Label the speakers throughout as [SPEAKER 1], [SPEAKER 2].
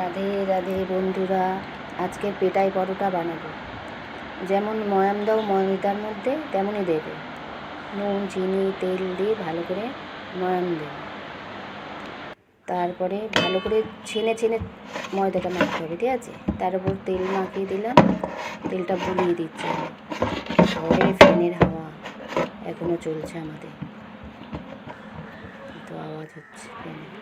[SPEAKER 1] রাধে রাধে বন্ধুরা আজকে পেটাই পরোটা বানাবো। যেমন ময়াম দাও ময়দার মধ্যে, তেমনই দেবে। নুন, চিনি, তেল দিয়ে ভালো করে ময়াম দেবে। তারপরে ভালো করে ছেনে ছেনে ময়দাটা মাখতে হবে, ঠিক আছে? তার উপর তেল মাখিয়ে দিলাম। তেলটা বুলিয়ে দিচ্ছি। ঘরে ফ্যানের হাওয়া এখনও চলছে আমাদের। তো আওয়াজ হচ্ছে ফ্যানের।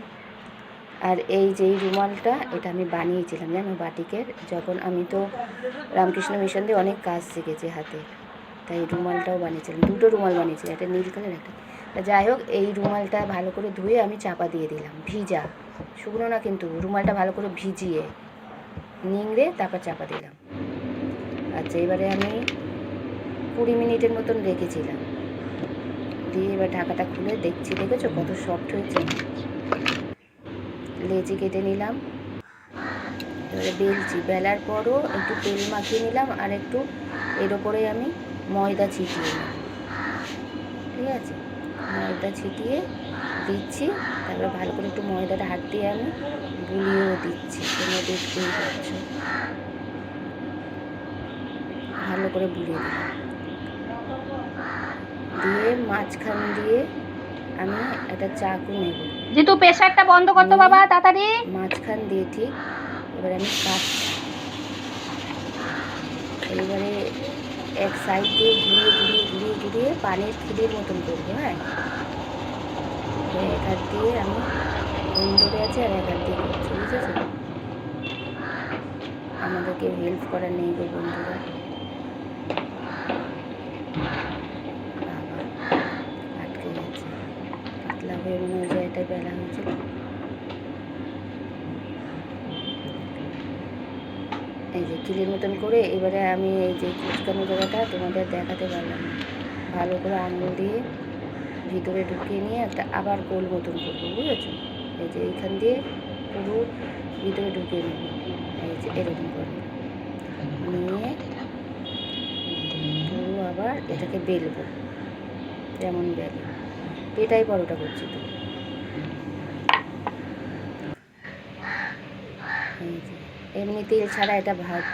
[SPEAKER 1] আর এই যে রুমালটা, এটা আমি বানিয়েছিলাম, জানো, বাটিকের। যখন আমি তো রামকৃষ্ণ মিশন দিয়ে অনেক কাজ শিখেছি হাতে, তাই রুমালটাও বানিয়েছিলাম, দুটো রুমাল বানিয়েছিলাম, একটা নীল কালার, একটা। যাই হোক, এই রুমালটা ভালো করে ধুয়ে আমি চাপা দিয়ে দিলাম, ভিজা। শুকনো না কিন্তু, রুমালটা ভালো করে ভিজিয়ে, নিংড়ে তারপর চাপা দিলাম। আচ্ছা এবারে আমি কুড়ি মিনিটের মতন রেখেছিলাম। দিয়ে এবার ঢাকাটা খুলে দেখছি, দেখেছ কত সফট হয়েছে? লেচি কেটে নিলাম। এবারে বেলছি বেলার পরও একটু তেল মাখিয়ে নিলাম আর একটু এর ওপরে আমি ময়দা ছিটিয়ে নিলাম। ঠিক আছে? ময়দা ছিটিয়ে দিচ্ছি, তারপরে ভালো করে একটু ময়দাটা হাত দিয়ে আমি গুলিয়েও দিচ্ছি। তোমরা দেখতেই পাচ্ছ। ভালো করে বুলিয়ে দিলাম দিয়ে মাঝখান দিয়ে আমি একটা চাকু নেব।
[SPEAKER 2] জিতু প্রেশারটা বন্ধ করতো বাবা তাড়াতাড়ি।
[SPEAKER 1] মাঝখান দিয়ে ঠিক এবারে আমি কাটছি এবারে এক সাইড দিয়ে ঘুরিয়ে ঘুরিয়ে ঘুরিয়ে ঘুরিয়ে পানির খিলির মতন করব হ্যাঁ? এক হাত দিয়ে আমি ধরে আছে আর এক হাত দিয়ে করছি বুঝেছ? আমাদেরকে হেল্প করা নেই গো বন্ধুরা। হয়ে মনে হয় যে এটাই বেলা হয়েছিল এই যে কিলের মতন করে এবারে আমি এই যে কুচকানো জায়গাটা তোমাদের দেখাতে পারলাম। ভালো করে আঙুল দিয়ে ভিতরে ঢুকিয়ে নিয়ে একটা আবার গোল মতন করব, বুঝেছ? এই যে এইখান দিয়ে পুরো ভিতরে ঢুকিয়ে নেব। এই যে এরকম করে। নিয়ে পুরো আবার এটাকে বেলবো। যেমন বেলে। পেটাই পরোটা করছি তো। এমনি তেল ছাড়া এটা ভাজ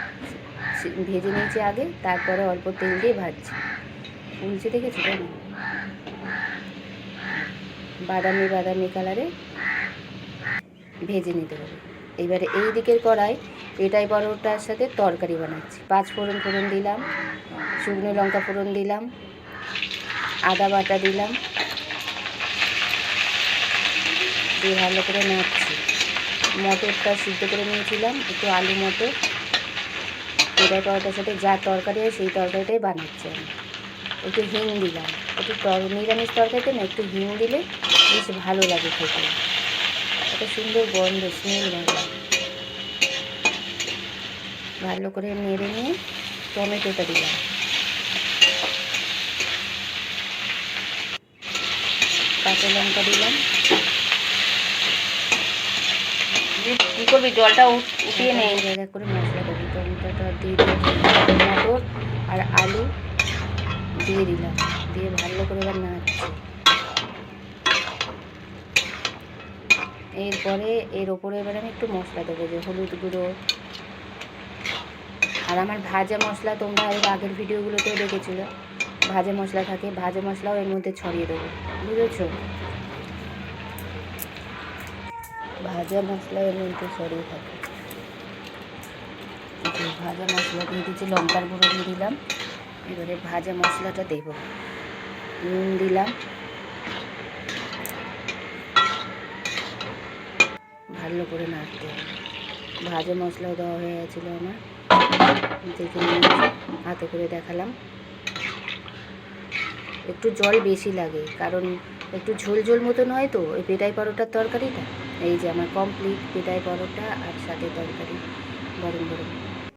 [SPEAKER 1] ভেজে নিয়েছি আগে, তারপরে অল্প তেল দিয়ে ভাজছি। ফুলছে দেখেছ কেন বাদামি বাদামি কালারে ভেজে নিতে হবে। এবারে এই দিকের কড়াই, এটাই পরোটার সাথে তরকারি বানাচ্ছি। পাঁচ ফোড়ন ফোড়ন দিলাম, শুকনো লঙ্কা ফোড়ন দিলাম, আদা বাটা দিলাম। দিয়ে ভালো করে নাড়ছি। মটরটা সিদ্ধ করে নিয়েছিলাম, একটু আলু মটর। পেটাই পরোটার সাথে যা তরকারি হয় সেই তরকারিটাই বানাচ্ছি আমি। একটু হিং দিলাম। একটু তর নিরামিষ তরকারিতে না, একটু হিং দিলে বেশ ভালো লাগে খেতে। একটা সুন্দর গন্ধ, স্মেল লাগে। ভালো করে নেড়ে নিয়ে টমেটোটা দিলাম। কাঁচা লঙ্কা দিলাম।
[SPEAKER 2] কি করবি? জলটা উঠ- উঠিয়ে নে।
[SPEAKER 1] এই জায়গা করে মশলা দেবো। টমেটোটা দিয়ে মটর আর আলু দিয়ে দিলাম। দিয়ে ভালো করে এবার নাড়ছি। এরপরে এর ওপরে এবার আমি একটু মশলা দেবো, যে হলুদ গুঁড়ো। আর আমার ভাজা মশলা তোমরা এর আগের ভিডিওগুলোতেও দেখেছিল। ভাজা মশলা থাকে, ভাজা মশলাও এর মধ্যে ছড়িয়ে দেবো। বুঝেছ? ভাজা মশলা এর মধ্যে ছড়িয়ে থাকে। যে ভাজা মশলা দিয়ে দিচ্ছি লঙ্কার গুঁড়ো দিয়ে দিলাম। এবারে ভাজা মশলাটা দেবো। নুন দিলাম। ভালো করে নাড়তে হবে। ভাজা মশলাও দেওয়া হয়ে গেছিল আমার। দেখে হাতে করে দেখালাম। একটু জল বেশি লাগে, কারণ একটু ঝোল ঝোল মতন হয় তো, ওই পেটাই পরোটার তরকারিটা। এই যে আমার কমপ্লিট পেটাই পরোটা আর সাথে তরকারি গরম গরম।